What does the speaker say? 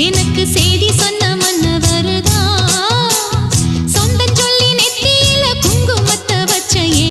எனக்கு செய்தி சொன்ன